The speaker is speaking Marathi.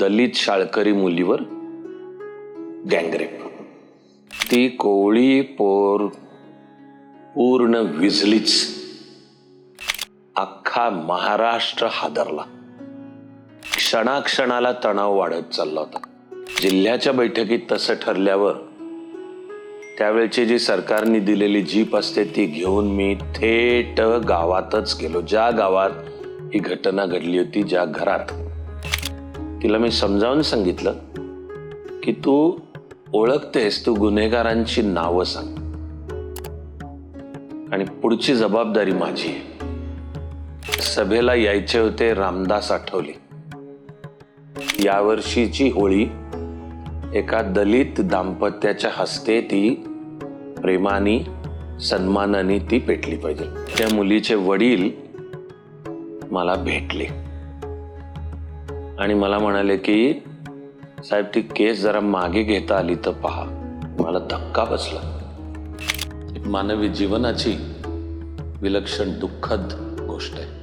दलित शाळकरी मुलीवर गँगरेप. ती कोवळी पोर पूर्ण विजलीच अख्खा महाराष्ट्र हादरला. क्षणाक्षणाला तणाव वाढत चालला होता. जिल्ह्याच्या बैठकीत तसं ठरल्यावर त्यावेळची जी सरकारने दिलेली जीप असते ती घेऊन मी थेट गावातच गेलो. ज्या गावात ही घटना घडली होती ज्या घरात तिला मी समजावून सांगितलं की तू ओळखतेस तू गुन्हेगारांची नावं सांग. आणि पुढची जबाबदारी माझी आहे. सभेला यायचे होते रामदास आठवले. यावर्षीची होळी एका दलित दाम्पत्याच्या हस्ते ती प्रेमाने सन्मानाने ती पेटली पाहिजे. त्या मुलीचे वडील मला भेटले. आणि मला म्हणाले की साहेब ती केस जरा मागे घेता आली तर पहा. मला धक्का बसला. मानवी जीवनाची विलक्षण दुःखद गोष्ट आहे.